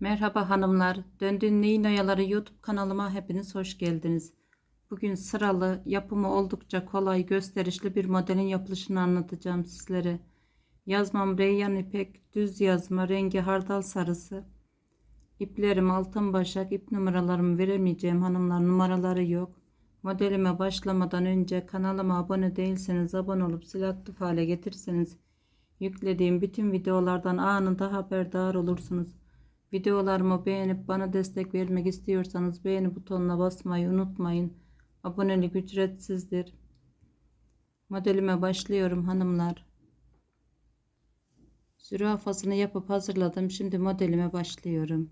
Merhaba hanımlar. Döndüğün Neyin Oyaları YouTube kanalıma hepiniz hoş geldiniz. Bugün sıralı, yapımı oldukça kolay, gösterişli bir modelin yapılışını anlatacağım sizlere. Yazmam reyyan ipek, düz yazma, rengi hardal sarısı. İplerim altın başak, ip numaralarımı veremeyeceğim hanımlar numaraları yok. Modelime başlamadan önce kanalıma abone değilseniz abone olup sil aktif hale getirseniz yüklediğim bütün videolardan anında haberdar olursunuz. Videolarımı beğenip bana destek vermek istiyorsanız beğeni butonuna basmayı unutmayın. Abonelik ücretsizdir. Modelime başlıyorum hanımlar. Zürafasını yapıp hazırladım. Şimdi modelime başlıyorum.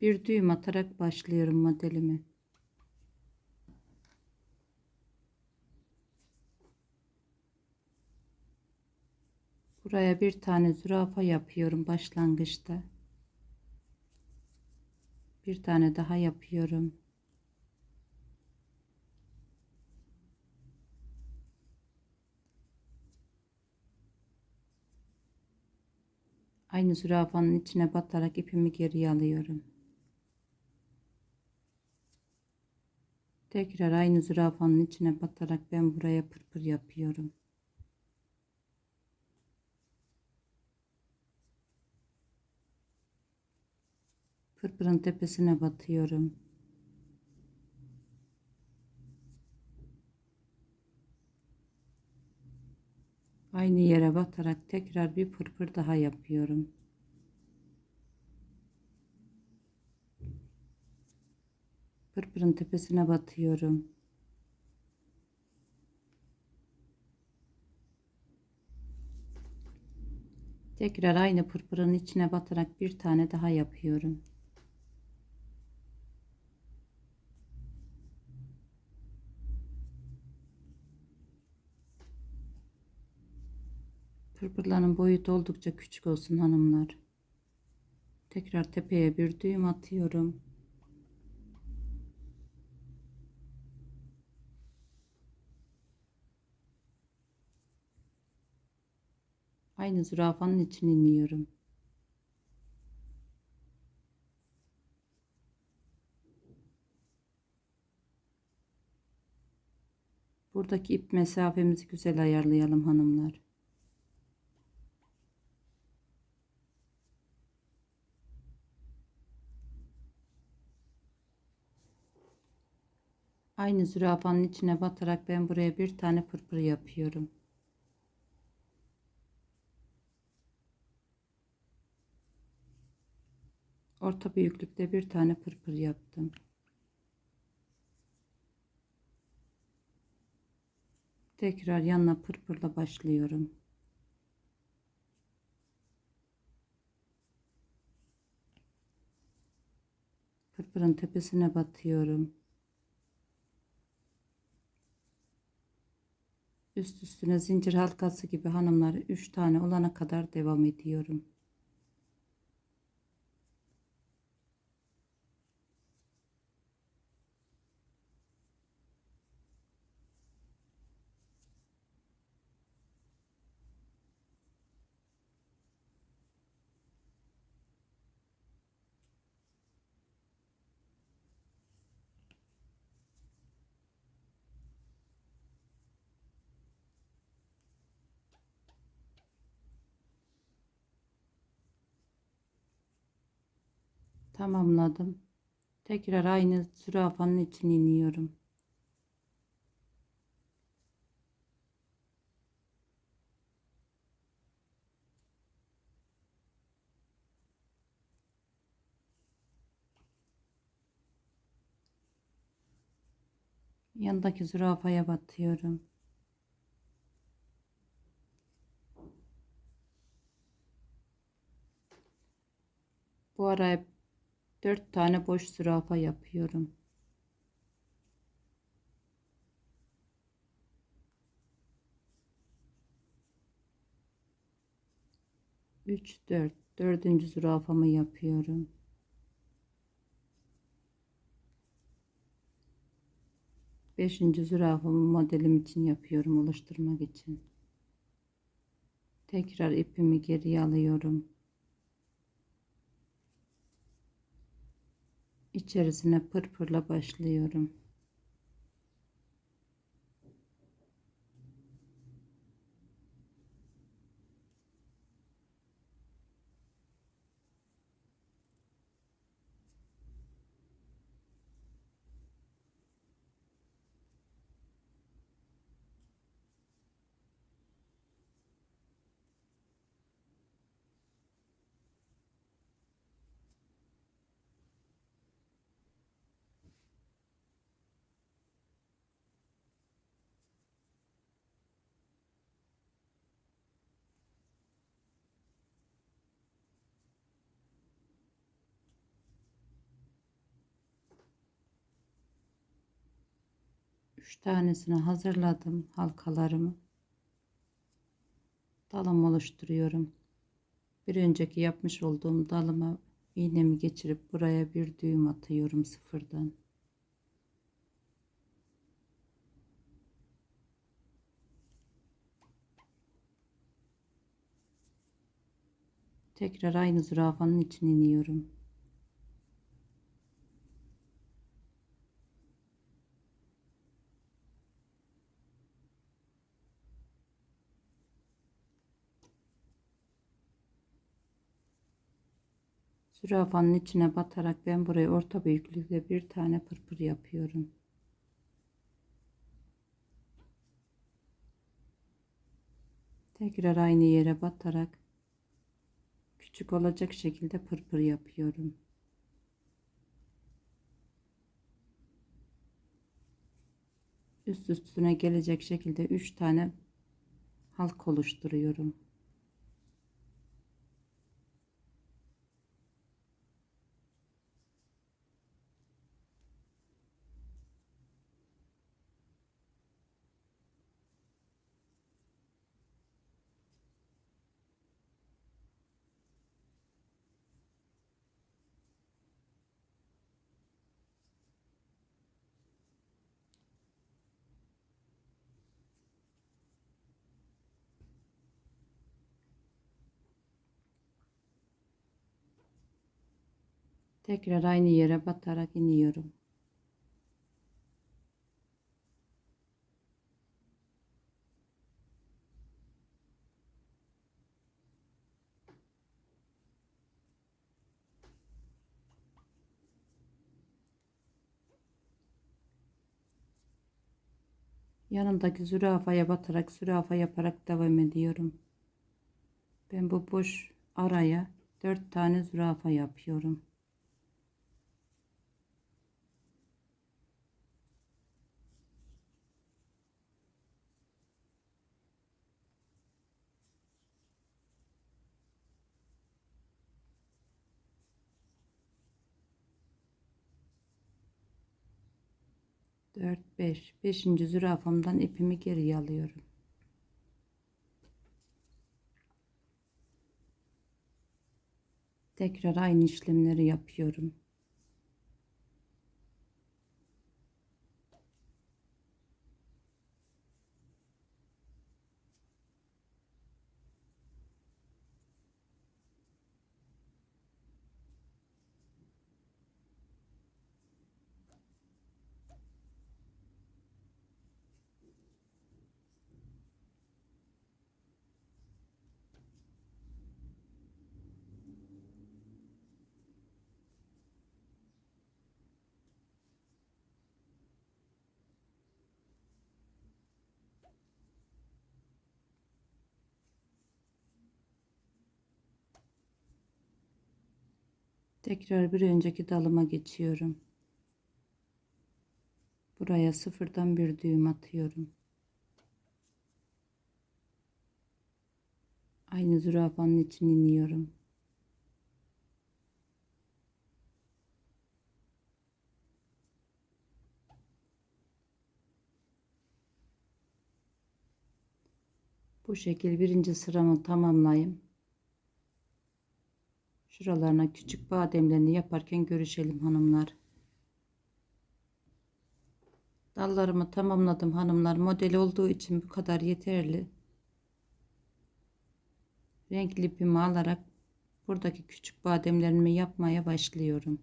Bir düğüm atarak başlıyorum modelimi. Buraya bir tane zürafa yapıyorum başlangıçta. Bir tane daha yapıyorum. Aynı zürafanın içine batarak ipimi geriye alıyorum. Tekrar aynı zürafanın içine batarak ben buraya pırpır yapıyorum. Pırpırın tepesine batıyorum. Aynı yere batarak tekrar bir pırpır daha yapıyorum. Pırpırın tepesine batıyorum. Tekrar aynı pırpırın içine batarak bir tane daha yapıyorum. Pırpırların boyutu oldukça küçük olsun hanımlar. Tekrar tepeye bir düğüm atıyorum. Aynı zürafanın içine iniyorum. Buradaki ip mesafemizi güzel ayarlayalım hanımlar. Aynı zürafanın içine batarak ben buraya bir tane pırpır yapıyorum. Orta büyüklükte bir tane pırpır yaptım. Tekrar yanına pırpırla başlıyorum. Pırpırın tepesine batıyorum. Üst üstüne zincir halkası gibi hanımlar 3 tane olana kadar devam ediyorum. Tamamladım. Tekrar aynı zürafanın içine iniyorum. Yanındaki zürafaya batıyorum. Bu araya 4 tane boş zürafa yapıyorum. Üç, dört. Dördüncü zürafamı yapıyorum. Beşinci zürafamı modelim için yapıyorum oluşturmak için. Tekrar ipimi geriye alıyorum. İçerisine pırpırla başlıyorum. Üç tanesini hazırladım halkalarımı. Dalım oluşturuyorum. Bir önceki yapmış olduğum dalıma iğnemi geçirip buraya bir düğüm atıyorum sıfırdan. Tekrar aynı zürafanın içine iniyorum. Zürafanın içine batarak ben buraya orta büyüklükte bir tane pırpır yapıyorum. Tekrar aynı yere batarak küçük olacak şekilde pırpır yapıyorum. Üst üstüne gelecek şekilde 3 tane halk oluşturuyorum. Tekrar aynı yere batarak iniyorum. Yanındaki zürafaya batarak zürafa yaparak devam ediyorum. Ben bu boş araya 4 tane zürafa yapıyorum. Dört, beş. Beşinci zürafamdan ipimi geriye alıyorum. Tekrar aynı işlemleri yapıyorum. Tekrar bir önceki dalıma geçiyorum. Buraya sıfırdan bir düğüm atıyorum. Aynı zürafanın içine iniyorum. Bu şekil birinci sıramı tamamlayayım. Şuralarına küçük bademlerini yaparken görüşelim hanımlar. Dallarımı tamamladım hanımlar. Model olduğu için bu kadar yeterli. Renkli ipimi alarak buradaki küçük bademlerimi yapmaya başlıyorum.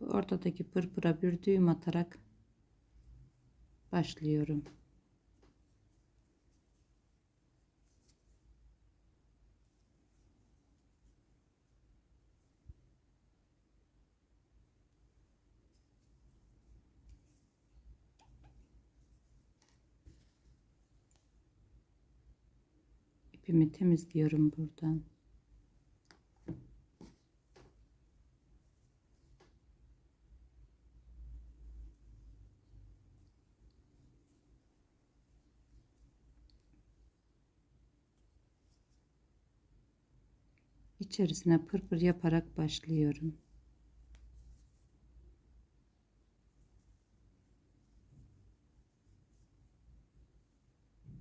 Bu ortadaki pırpıra bir düğüm atarak başlıyorum. İpimi temizliyorum buradan. İçerisine pırpır yaparak başlıyorum.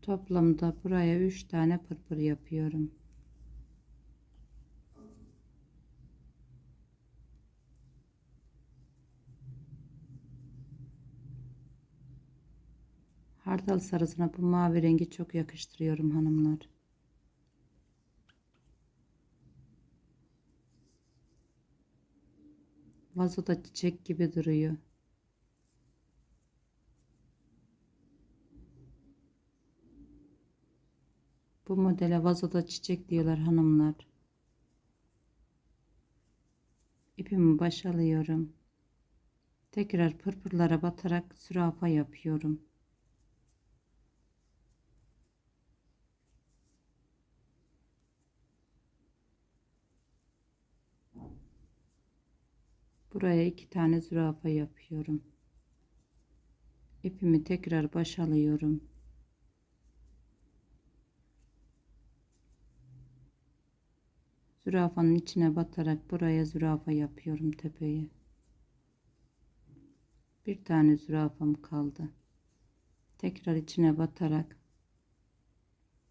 Toplamda buraya 3 tane pırpır yapıyorum. Hardal sarısına bu mavi rengi çok yakıştırıyorum hanımlar. Vazoda çiçek gibi duruyor. Bu modele vazoda çiçek diyorlar hanımlar. İpimi baş alıyorum. Tekrar pırpırlara batarak sürafa yapıyorum. Buraya iki tane zürafa yapıyorum. İpimi tekrar baş alıyorum. Zürafanın içine batarak buraya zürafa yapıyorum tepeye. Bir tane zürafam kaldı. Tekrar içine batarak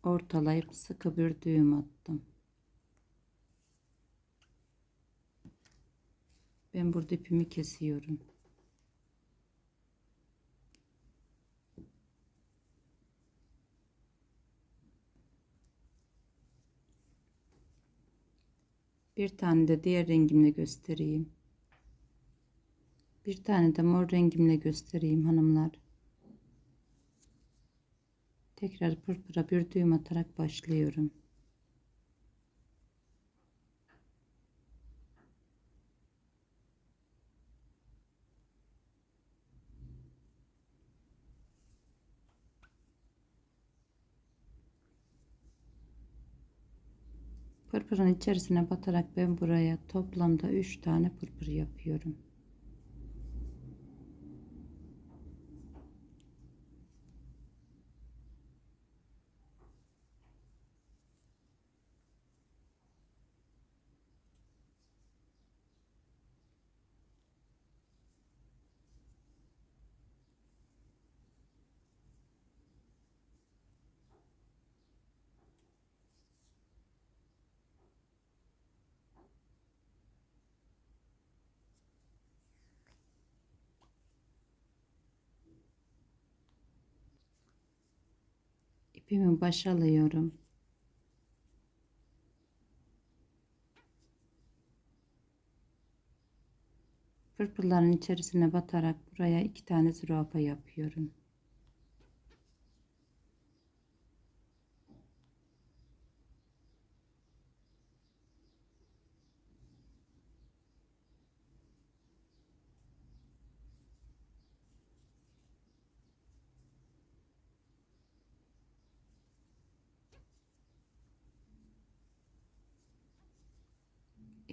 ortalayıp sıkı bir düğüm attım. Ben burada ipimi kesiyorum. Bir tane de diğer rengimle göstereyim. Bir tane de mor rengimle göstereyim hanımlar. Tekrar pırpıra bir düğüm atarak başlıyorum. Pırpırın içerisine batarak ben buraya toplamda 3 tane pırpır yapıyorum. İpimi baş alıyorum. Pırpırların içerisine batarak buraya iki tane zürafa yapıyorum.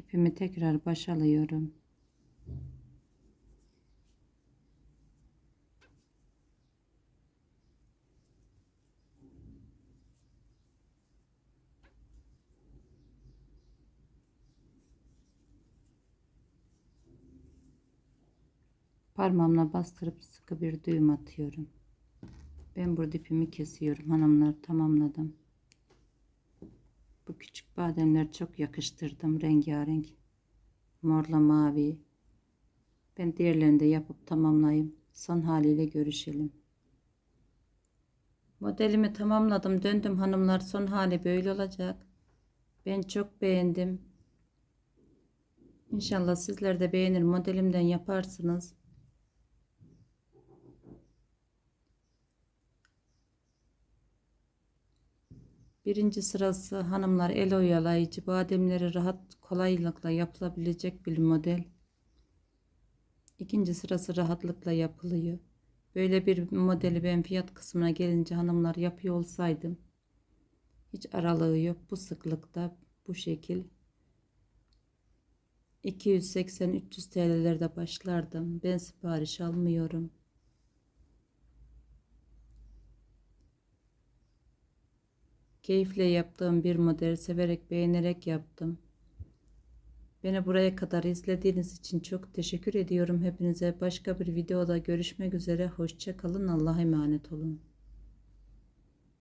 İpimi tekrar baş alıyorum. Parmağımla bastırıp sıkı bir düğüm atıyorum. Ben burada ipimi kesiyorum hanımlar tamamladım. Bu küçük bademler çok yakıştırdım rengarenk. Morla mavi. Ben diğerlerini de yapıp tamamlayayım. Son haliyle görüşelim. Modelimi tamamladım. Döndüm hanımlar. Son hali böyle olacak. Ben çok beğendim. İnşallah sizler de beğenir modelimden yaparsınız. Birinci sırası hanımlar el oyalayıcı bademleri rahat kolaylıkla yapılabilecek bir model. İkinci sırası rahatlıkla yapılıyor. Böyle bir modeli ben fiyat kısmına gelince hanımlar yapıyor olsaydım hiç aralığı yok bu sıklıkta bu şekil 280-300 TL'lerde başlardım. Ben sipariş almıyorum. Keyifle yaptığım bir model severek beğenerek yaptım. Beni buraya kadar izlediğiniz için çok teşekkür ediyorum hepinize. Başka bir videoda görüşmek üzere. Hoşça kalın. Allah'a emanet olun.